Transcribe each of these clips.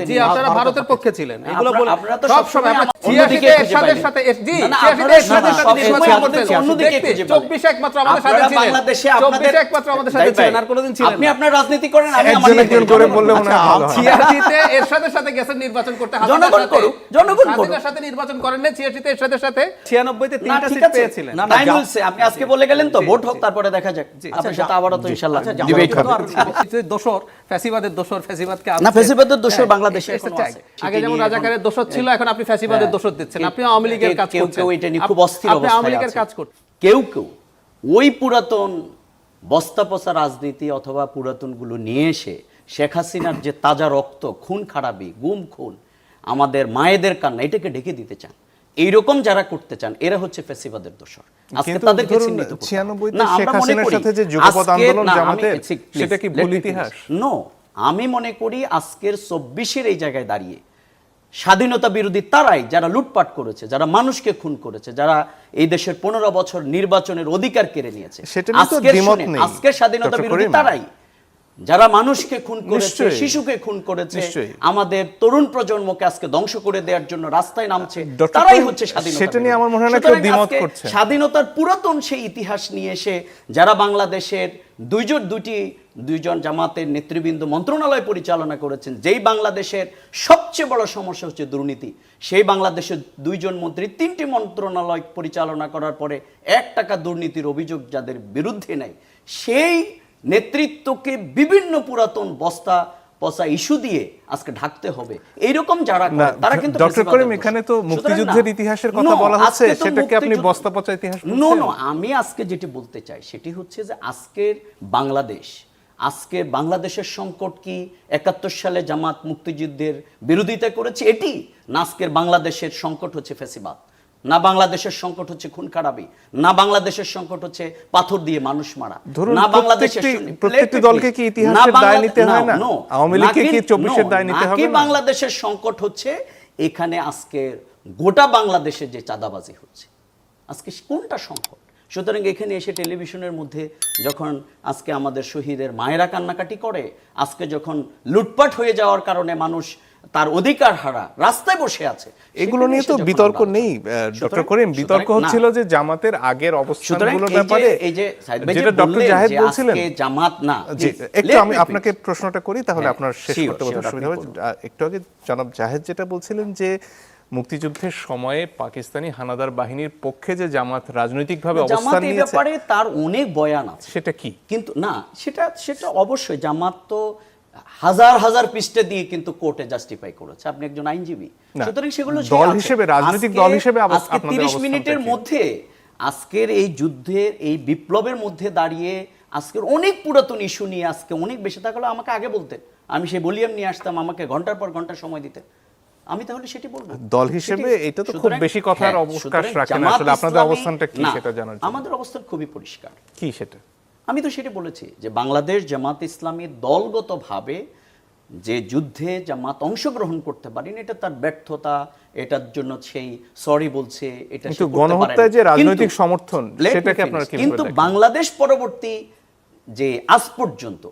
জি আপনারা ভারতের পক্ষে ছিলেন এগুলো বলে সব সময় আমরা আমার- অন্যদিকে 86 খুঁজে এরশাদের পাইলেন। সাথে জি না, না, 86 আপনারা এরশাদের সব সাথে সময় নির্বাচন আমাদের করতেন। অন্যদিকে দেখতে, খুঁজে পাইলেন। 24 একমাত্র আমাদের সাথে ছিলেন বাংলাদেশে আপনাদের একমাত্র আমাদের সাথে ছিলেন আর কোনোদিন ছিলেন আপনি আপনার রাজনীতি করেন আমি আমার একজন করে বললে মনে হয় ভালো হয়। এরশাদের সাথে গেছেন নির্বাচন করতে জনগণ করুক, জনগণ করুক। সাথে নির্বাচন করেন না ছিয়াশিতে এরশাদের সাথে ছিয়ানব্বইতে না তিনটা সিট পেয়েছিলেন না টাইম হচ্ছে আপনি আজকে বলে গেলেন তো ভোট। হোক তারপরে দেখা যাক আপনার সাথে আবারও তো ইনশাআল্লাহ আচ্ছা, ডিবেট জামাত হবে কিন্তু দোসর ফ্যাসিবাদের দোসর ফ্যাসিবাদকে না, ফ্যাসিবাদের দোসর হ্যাঁ, বাংলাদেশে এখনও। আছে। আগে যেমন রাজাকারের দোসর ছিল এখন আপনি ফ্যাসিবাদের হ্যাঁ। দোসর দিচ্ছেন। আপনি আওয়ামী লীগের কাজ কেউ- করছেন। কেউ এটা নিয়ে খুব অস্থির আপনি আওয়ামী লীগের কাজ করছেন। কেউ কেউ ওই পুরাতন বস্তাপচা রাজনীতি অথবা পুরাতনগুলো নিয়ে এসে শেখ হাসিনার যে তাজা রক্ত খুন খারাপি গুম খুন আমাদের মায়েদের কান্না এটাকে ঢেকে দিতে চান। এইরকম যারা করতে চান এরা হচ্ছে ফেসিবাদের দোষর। আজকে তাদেরকে চিহ্নিত করতে 96 তে না, শেখ আমরা মনে করি, আজকে- না, আমি- সেটা কি ভুল ইতিহাস? নো আমি মনে করি আজকের চব্বিশের এই জায়গায় দাঁড়িয়ে স্বাধীনতা বিরোধী তারাই যারা লুটপাট করেছে যারা মানুষকে খুন করেছে যারা এই দেশের পনেরো বছর নির্বাচনের অধিকার কেড়ে নিয়েছে আজকের স্বাধীনতা বিরোধী তারাই যারা মানুষকে খুন করেছে শিশুকে খুন করেছে আমাদের তরুণ প্রজন্মকে আজকে ধ্বংস করে দেওয়ার জন্য রাস্তায় নামছে তারাই হচ্ছে স্বাধীনতা সেটা নিয়ে আমার মনে হয় না কেউ দ্বিমত করছে। স্বাধীনতার পুরাতন সেই ইতিহাস নিয়ে এসে যারা বাংলাদেশের দুইজন দুটি দুইজন জামাতের নেতৃবৃন্দ মন্ত্রণালয় পরিচালনা করেছেন যেই বাংলাদেশের সবচেয়ে বড় সমস্যা হচ্ছে দুর্নীতি সেই বাংলাদেশের দুইজন মন্ত্রী তিনটি মন্ত্রণালয় পরিচালনা করার পরে এক টাকা দুর্নীতির অভিযোগ যাদের বিরুদ্ধে নেই সেই নেতৃত্বকে বিভিন্ন পুরাতন বস্তা পচা ইস্যু দিয়ে আজকে ঢাকতে হবে। এইরকম যারা তারা কিন্তু ডক্টর করিম এখানে তো মুক্তিযুদ্ধের ইতিহাসের কথা বলা হচ্ছে সেটাকে আপনি বস্তা পচা ইতিহাস নো নো আমি আজকে যেটি বলতে চাই সেটি হচ্ছে যে আজকের বাংলাদেশ আজকে বাংলাদেশের সংকট কি একাত্তর সালে জামাত মুক্তিযুদ্ধের বিরোধিতা করেছে? এটি না আজকের বাংলাদেশের সংকট হচ্ছে ফেসিবাদ। না বাংলাদেশের সংকট হচ্ছে খুন খারাপি না বাংলাদেশের সংকট হচ্ছে পাথর দিয়ে মানুষ মারা না বাংলাদেশের প্রত্যেকটি- দলকে কি ইতিহাসের দায় নিতে হয় না? আওয়ামী লীগকে কি 24 এর দায় নিতে হবে না? বাংলাদেশের সংকট হচ্ছে এখানে আজকে গোটা বাংলাদেশে যে চাঁদাবাজি হচ্ছে আজকে কোনটা সংকট সুতরাং এখানে এসে টেলিভিশনের মধ্যে যখন আজকে আমাদের শহীদের মায়েরা কান্নাকাটি করে আজকে যখন লুটপাট হয়ে যাওয়ার কারণে মানুষ তার অধিকার হারা রাস্তায় বসে আছে। এগুলো নিয়ে তো বিতর্ক নেই ডক্টর করিম বিতর্ক হচ্ছিল যে জামাতের আগের সুতরাং অবস্থানগুলোর ব্যাপারে এই যে যে যেটা ডক্টর জাহেদ যে বলছিলেন। আজকে জামাত না। একটু আমি আপনাকে প্রশ্নটা করি তাহলে হ্যাঁ, আপনার শেষ করতে বোধহয় সুবিধা হবে। একটু আগে জনাব জাহেদ যেটা বলছিলেন যে মুক্তিযুদ্ধের সময়ে পাকিস্তানি হানাদার বাহিনীর পক্ষে যে জামাত রাজনৈতিকভাবে অবস্থান নিয়েছে ব্যাপারে তার অনেক বয়ান আছে। সেটা কি? কিন্তু না সেটা সেটা অবশ্যই জামাত তো হাজার হাজার পৃষ্ঠা দিয়ে কিন্তু কোর্টে জাস্টিফাই করেছে। আপনি একজন আইনজীবী। সুতরাং সেগুলো দল হিসেবে, রাজনৈতিক দল হিসেবে আজকে আপনাদের 30 মিনিটের মধ্যে আজকের এই যুদ্ধের এই বিপ্লবের মধ্যে দাঁড়িয়ে আজকের অনেক পুরাতন ইস্যু নিয়ে আজকে অনেক বেশি থাকলে আমাকে আগে বলতেন। আমি সেই বলিয়াম নিয়ে আসতাম আমাকে ঘণ্টার পর ঘণ্টা সময় দিতেন। আমি তাহলে সেটি বলব। দল হিসেবে এটা তো খুব বেশি কথার হ্যাঁ, অবকাশ সুতরাং রাখে না। আসলে আপনাদের অবস্থানটা কি সেটা জানার জন্য। আমাদের অবস্থান খুবই পরিষ্কার। কি সেটা? আমি তো সেটা বলেছি যে বাংলাদেশ জামাত ইসলামী দলগতভাবে যে যুদ্ধে জামাত অংশগ্রহণ করতে পারেনি এটা তার ব্যর্থতা এটার জন্য সেই সরি বলছে এটা গণহত্যায় যে রাজনৈতিক সমর্থন, সেটাকে আপনারা কিন্তু বাংলাদেশ পরবর্তী যে আজ পর্যন্ত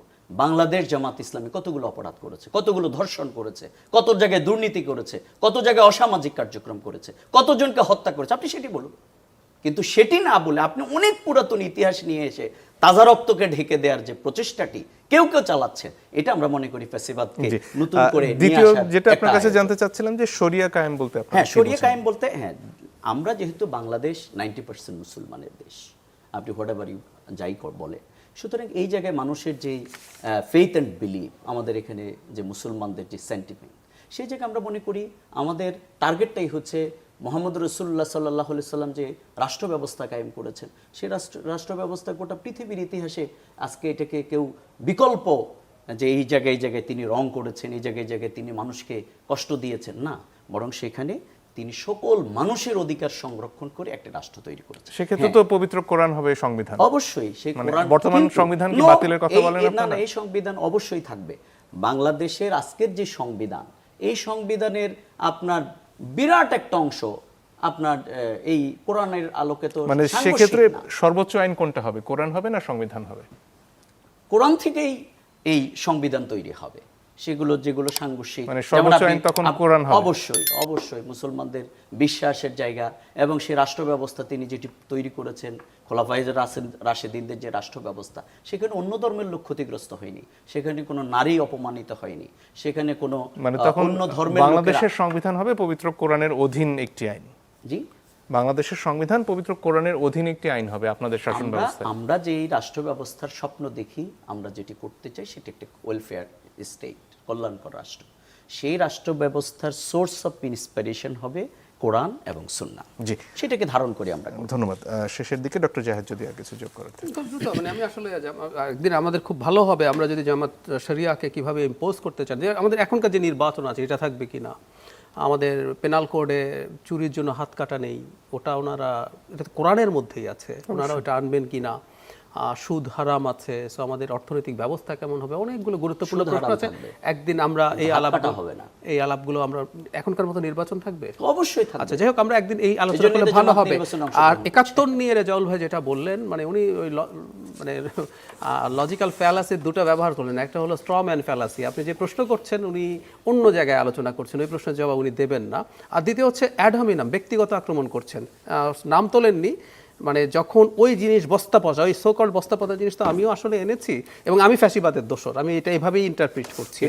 বাংলাদেশ জামাত ইসলামী কতগুলো অপরাধ করেছে কতগুলো ধর্ষণ করেছে কত জায়গায় দুর্নীতি করেছে কত জায়গায় অসামাজিক কার্যক্রম করেছে কতজনকে হত্যা করেছে আপনি সেটি বলুন। কিন্তু সেটি না বলে আপনি অনেক পুরাতন ইতিহাস নিয়ে এসে তাজা রক্তকে ঢেকে দেওয়ার যে প্রচেষ্টাটি কেউ কেউ চালাচ্ছেন এটা আমরা মনে করি ফ্যাসিবাদকে নতুন করে দ্বিতীয় যেটা আপনার কাছে জানতে চাচ্ছিলাম যে শরিয়া কায়েম বলতে হ্যাঁ শরিয়া কায়েম বলতে হ্যাঁ আমরা যেহেতু বাংলাদেশ নাইনটি পার্সেন্ট মুসলমানের দেশ আপনি হোয়াট এভার ইউ যাই কর বলে সুতরাং এই জায়গায় মানুষের যে ফেইথ অ্যান্ড বিলিভ আমাদের এখানে যে মুসলমানদের যে সেন্টিমেন্ট সেই জায়গায় আমরা মনে করি আমাদের টার্গেটটাই হচ্ছে মোহাম্মদ রসুল্লাহ সাল্লাহ সাল্লাম যে রাষ্ট্র ব্যবস্থা কায়েম করেছেন সেই রাষ্ট্র রাষ্ট্র ব্যবস্থা গোটা পৃথিবীর ইতিহাসে আজকে এটাকে কেউ বিকল্প যে এই জায়গায় এই জায়গায় তিনি রং করেছেন এই জায়গায় জায়গায় তিনি মানুষকে কষ্ট দিয়েছেন। না বরং সেখানে তিনি সকল মানুষের অধিকার সংরক্ষণ করে একটা রাষ্ট্র তৈরি করেছেন। সেক্ষেত্রে তো পবিত্র কোরআন হবে সংবিধান। অবশ্যই সেই মানে কোরআন বর্তমান সংবিধান কি বাতিলের কথা বলেন না না এই সংবিধান অবশ্যই থাকবে। বাংলাদেশের আজকের যে সংবিধান এই সংবিধানের আপনার বিরাট একটা অংশ আপনার আহ, এই কোরআনের আলোকে তো মানে সেক্ষেত্রে সর্বোচ্চ আইন কোনটা হবে? কোরআন হবে না সংবিধান হবে? কোরআন থেকেই এই সংবিধান তৈরি হবে। সেগুলো যেগুলো সাংঘর্ষিক। মানে কোরআন অবশ্যই অবশ্যই মুসলমানদের বিশ্বাসের জায়গা এবং সেই রাষ্ট্র ব্যবস্থা তিনি যেটি তৈরি করেছেন খোলাফাইজের রাশেদিনদের যে রাষ্ট্র ব্যবস্থা সেখানে অন্য ধর্মের লোক ক্ষতিগ্রস্ত হয়নি সেখানে কোনো নারী অপমানিত হয়নি সেখানে কোনো মানে অন্য ধর্মের বাংলাদেশের সংবিধান হবে পবিত্র কোরআনের অধীন একটি আইন। জি। বাংলাদেশের সংবিধান পবিত্র কোরআনের অধীন একটি আইন হবে আপনাদের শাসন আমরা ব্যবস্থায়। আমরা যেই রাষ্ট্র ব্যবস্থার স্বপ্ন দেখি আমরা যেটি করতে চাই সেটি একটি ওয়েলফেয়ার স্টেট কল্যাণকর রাষ্ট্র। সেই রাষ্ট্র ব্যবস্থার সোর্স অফ ইন্সপিরেশন হবে কোরআন এবং সুন্নাহ। জি। সেটাকে ধারণ করি আমরা ধন্যবাদ। শেষের দিকে ডক্টর জাহেদ যদি আর কিছু যোগ করেন। দ্রুত মানে আমি আসলে জাম- একদিন আমাদের খুব ভালো হবে আমরা যদি জামাত শরিয়াকে কীভাবে ইম্পোজ করতে চান। আমাদের এখনকার যে নির্বাচন আছে এটা থাকবে কি না? আমাদের পেনাল কোডে চুরির জন্য হাত কাটা নেই। ওটা ওনারা এটা তো কোরআনের মধ্যেই আছে। ওনারা ওটা আনবেন কিনা আহ, সুদ হারাম আছে সো আমাদের অর্থনৈতিক ব্যবস্থা কেমন হবে অনেকগুলো গুরুত্বপূর্ণ প্রশ্ন আছে। একদিন আমরা এই হাত আলাপ কাটা হবে না। এই আলাপগুলো আমরা এখনকার মতো নির্বাচন থাকবে? অবশ্যই থাকবে। আচ্ছা যাই হোক আমরা একদিন এই আলোচনা করলে ভালো হবে। আর একাত্তর নিয়ে রেজাউল ভাই যেটা বললেন মানে উনি ওই মানে লজিক্যাল ফ্যালাসির দুটো ব্যবহার করলেন। একটা হলো স্ট্র ম্যান ফ্যালাসি আপনি যে প্রশ্ন করছেন উনি অন্য জায়গায় আলোচনা করছেন ওই প্রশ্নের জবাব উনি দেবেন না। আর দ্বিতীয় হচ্ছে অ্যাডহমিনাম ব্যক্তিগত আক্রমণ করছেন। নাম তোলেননি। মানে যখন ওই জিনিস বস্তা পচা ওই সোকল বস্তা পচা জিনিস তো আমিও আসলে এনেছি এবং আমি ফ্যাসিবাদের দোষর। আমি এটা এইভাবেই ইন্টারপ্রিট করছি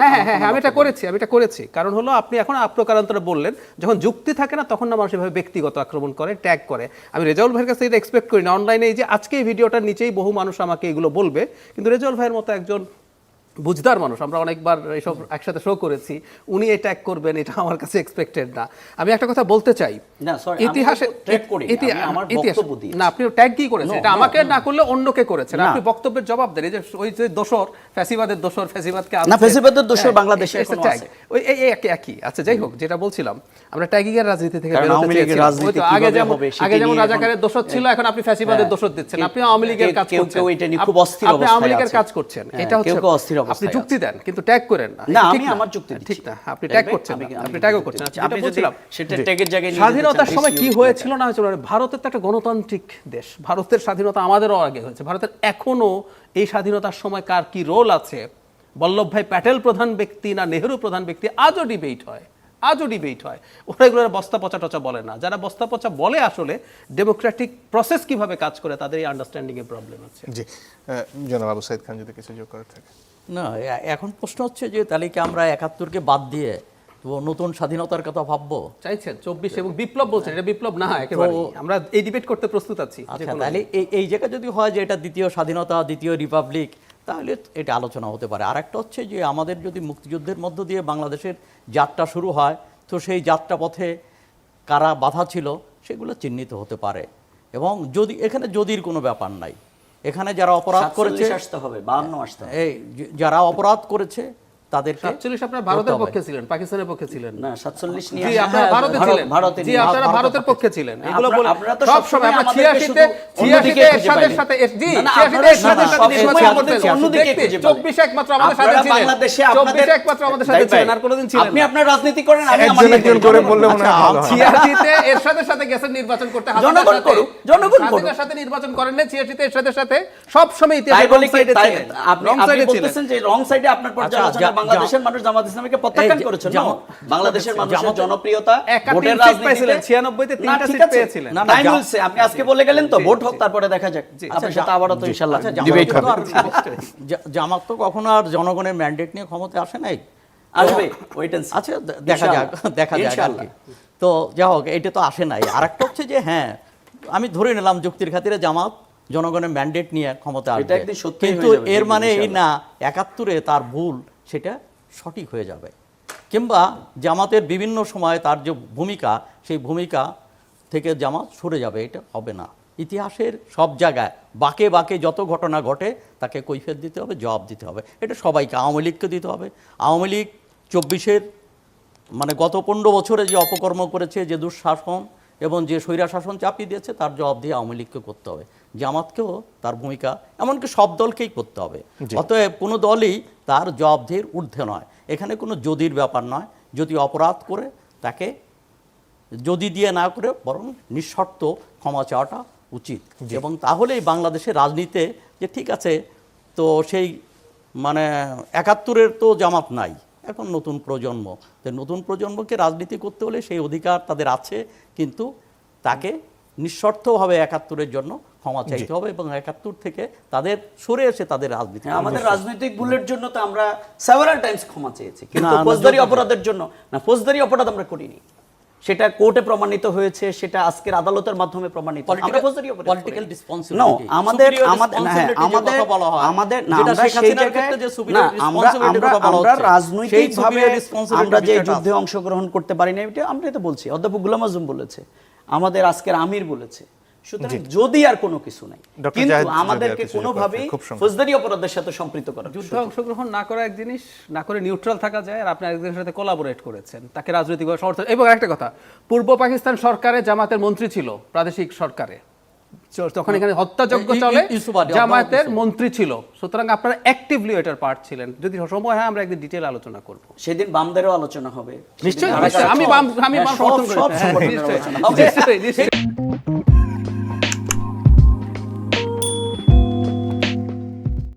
হ্যাঁ হ্যাঁ হ্যাঁ আমি এটা করেছি আমি এটা করেছি। কারণ হলো আপনি এখন আপ্রকারান্তরে বললেন যখন যুক্তি থাকে না তখন না মানুষ এভাবে ব্যক্তিগত আক্রমণ করে ট্যাগ করে। আমি রেজাউল ভাইয়ের কাছে এটা এক্সপেক্ট করি না। অনলাইনে এই যে আজকে এই ভিডিওটার নিচেই বহু মানুষ আমাকে এগুলো বলবে কিন্তু রেজাউল ভাইয়ের মতো একজন বুঝদার মানুষ আমরা অনেকবার এইসব একসাথে শো করেছি উনি এই ট্যাগ করবেন এটা আমার কাছে এক্সপেক্টেড না। আমি একটা কথা বলতে চাই না, ইতিহাসে আপনি ট্যাগ কি করেছেন? এটা আমাকে না করলে অন্যকে করেছেন। আপনি বক্তব্যের জবাব দেন এই যে ওই যে দোষর ফ্যাসিবাদের দোষর ফ্যাসিবাদকে না, ফ্যাসিবাদের দোষর হ্যাঁ, বাংলাদেশে। আছে। ওই এই একই একই। আচ্ছা যাই হোক যেটা বলছিলাম আমরা ট্যাগিং এর রাজনীতি থেকে বেরোতে আগে যেমন আগে যেমন রাজাকারের দোষর ছিল এখন আপনি ফ্যাসিবাদের হ্যাঁ। দোষর দিচ্ছেন। আপনি আওয়ামী লীগের কাজ করছেন কেউ এটা নিয়ে খুব আপনি আওয়ামী লীগের কাজ করছেন। হ্যাঁ, এটা হচ্ছে অস্থির আপনি যুক্তি দেন কিন্তু ট্যাগ করেন না। না, আমি আমার যুক্তি ঠিক না। আপনি ট্যাগ করছেন আপনি ট্যাগও করছেন আচ্ছা, আপনি যদি বলছিলাম সেটা ট্যাগের জায়গায় স্বাধীনতার সময় কি হয়েছিল না হয়েছিল? মানে ভারতের তো একটা গণতান্ত্রিক দেশ। ভারতের স্বাধীনতা আমাদেরও আগে হয়েছে। ভারতের এখনও এই স্বাধীনতার সময় কার কি রোল আছে? বল্লভ ভাই প্যাটেল প্রধান ব্যক্তি না নেহেরু প্রধান ব্যক্তি? আজও ডিবেট হয়। আজও ডিবেট হয়। ওরা এগুলো বস্তা পচা টচা বলে না। যারা বস্তা পচা বলে আসলে ডেমোক্রেটিক প্রসেস কীভাবে কাজ করে তাদের এই আন্ডারস্ট্যান্ডিং এর প্রবলেম আছে। জি জনাব আবু সাইদ খান যদি কিছু যোগ করার থাকে। না এখন প্রশ্ন হচ্ছে যে তাহলে কি আমরা একাত্তরকে বাদ দিয়ে তো নতুন স্বাধীনতার কথা ভাববো? চাইছেন চব্বিশ এবং বিপ্লব বলছেন এটা বিপ্লব না একেবারে আমরা এই ডিবেট করতে প্রস্তুত আছি আচ্ছা তাহলে এই এই জায়গায় যদি হয় যে এটা দ্বিতীয় স্বাধীনতা দ্বিতীয় রিপাবলিক তাহলে এটা আলোচনা হতে পারে। আর একটা হচ্ছে যে আমাদের যদি মুক্তিযুদ্ধের মধ্য দিয়ে বাংলাদেশের যাত্রা শুরু হয় তো সেই যাত্রা পথে কারা বাধা ছিল সেগুলো চিহ্নিত হতে পারে। এবং যদি এখানে যদির কোনো ব্যাপার নাই। এখানে যারা অপরাধ করেছে আসতে হবে 52 আসতে এই যারা অপরাধ করেছে তাদেরকে সাতচল্লিশ আপনার ভারতের পক্ষে ছিলেন পাকিস্তানের পক্ষে ছিলেন না 47 নিয়ে আপনারা ভারতে ছিলেন ভারতে জি আপনারা ভারতের পক্ষে ছিলেন এগুলো বলে আপনারা তো সব সময় আপনারা আমাদেরকে 86 শুধু তে অন্যদিকে 86 খুঁজে এরশাদের সাথে জি না, না, 86 আপনারা এরশাদের সাথে সব নির্বাচন সময় করতেন। অন্যদিকে। 24 একমাত্র আমাদের সাথে ছিলেন বাংলাদেশে 24 আপনাদের- একমাত্র আমাদের সাথে ছিলেন আর কোনোদিন ছিলেন আপনি আপনার রাজনীতি করেন আমি আমাদের একজন করে বললে মনে হয় ভালো ছিয়াশিতে এরশাদের সাথে গেছেন নির্বাচন করতে জনগণ সাথে। করুক, জনগণ করুক। সাথে নির্বাচন করেন না ছিয়াশিতে এরশাদের সাথে সব সময় ইতিহাসে এ তাই ছিলেন। আপনি। বলতেছেন যে রং সাইডে আপনার পর্যালোচনা বাংলাদেশের মানুষ জামাত ইসলামীকে প্রত্যাখ্যান করেছেন বাংলাদেশের মানুষের জনপ্রিয়তা ভোটের রাজনীতিতে 96 তে তিনটা সিট পেয়েছিলেন। না, টাইম বলছে আপনি আজকে বলে গেলেন তো ভোট হোক তারপরে দেখা যাক। আপনার আচ্ছা, সাথে আবারও তো ইনশাআল্লাহ আচ্ছা, ডিবেট হবে। আর- জা- জামাত তো কখনো আর জনগণের ম্যান্ডেট নিয়ে ক্ষমতায় আসে নাই। আসবে ওয়েট এন্ড আচ্ছা দেখা যাক দেখা যাক তো যা হোক এটা তো আসে নাই। আর একটা হচ্ছে যে হ্যাঁ আমি ধরে নিলাম যুক্তির খাতিরে জামাত জনগণের ম্যান্ডেট নিয়ে ক্ষমতা আসবে। কিন্তু এর মানে এই না একাত্তরে তার ভুল সেটা সঠিক হয়ে যাবে। কিংবা জামাতের বিভিন্ন সময় তার যে ভূমিকা সেই ভূমিকা থেকে জামাত সরে যাবে এটা হবে না। ইতিহাসের সব জায়গায় বাকে বাকে যত ঘটনা ঘটে তাকে কৈফিয়ত দিতে হবে জবাব দিতে হবে। এটা সবাইকে আওয়ামী লীগকে দিতে হবে। আওয়ামী লীগ চব্বিশের মানে গত পনেরো বছরে যে অপকর্ম করেছে যে দুঃশাসন এবং যে স্বৈরা শাসন চাপিয়ে দিয়েছে তার জবাব দিয়ে আওয়ামী লীগকে করতে হবে। জামাতকেও তার ভূমিকা এমনকি সব দলকেই করতে হবে। অতএব কোনো দলই তার জবাবদিহির ঊর্ধ্বে নয়। এখানে কোনো যদির ব্যাপার নয়। যদি অপরাধ করে তাকে যদি দিয়ে না করে বরং নিঃশর্ত ক্ষমা চাওয়াটা উচিত। এবং তাহলেই বাংলাদেশের রাজনীতিতে যে ঠিক আছে তো সেই মানে একাত্তরের তো জামাত নাই। এখন নতুন প্রজন্ম। তো নতুন প্রজন্মকে রাজনীতি করতে হলে সেই অধিকার তাদের আছে। কিন্তু তাকে নিঃশর্তভাবে একাত্তরের জন্য ক্ষমা চাইতে হবে এবং একাত্তর থেকে তাদের সরে এসে তাদের রাজনীতি হ্যাঁ, আমাদের রাজনৈতিক ভুলের জন্য তো আমরা সেভারাল টাইমস ক্ষমা চেয়েছি কিন্তু ফৌজদারি অপরাধের জন্য না ফৌজদারি অপরাধ আমরা করিনি। সেটা কোর্টে প্রমাণিত হয়েছে সেটা আজকের আদালতের মাধ্যমে প্রমাণিত responsibility, No, আমাদের আমাদের হ্যাঁ, যে আমাদের আমাদের না আমরা সেই জায়গায় না আমরা রাজনৈতিকভাবে আমরা যে যুদ্ধে অংশগ্রহণ করতে পারি না এটা আমরা তো বলছি। অধ্যাপক গুলাম আজম বলেছে আমাদের আজকের আমির বলেছে সুতরাং যদি আর কোনো কিছু নাই কিন্তু আমাদেরকে কোনোভাবেই ফৌজদারি অপরাধের সাথে সম্পৃক্ত করা যুদ্ধে অংশগ্রহণ না করা এক জিনিস না করে নিউট্রাল থাকা যায় আর আপনি একজনের সাথে কোলাবোরেট করেছেন তাকে রাজনৈতিকভাবে সমর্থন এবং একটা কথা পূর্ব পাকিস্তান সরকারে জামাতের মন্ত্রী ছিল প্রাদেশিক সরকারে। তখন এখানে হত্যাযজ্ঞ চলে জামায়াতের মন্ত্রী ছিল। সুতরাং আপনারা অ্যাক্টিভলি এটার পার্ট ছিলেন। যদি সময় হয় আমরা একদিন ডিটেল আলোচনা করব। সেদিন বামদেরও আলোচনা হবে। নিশ্চয়ই। আমি বাম আমি হ্যাঁ, বাম সমর্থন করি। হ্যাঁ, নিশ্চয়ই।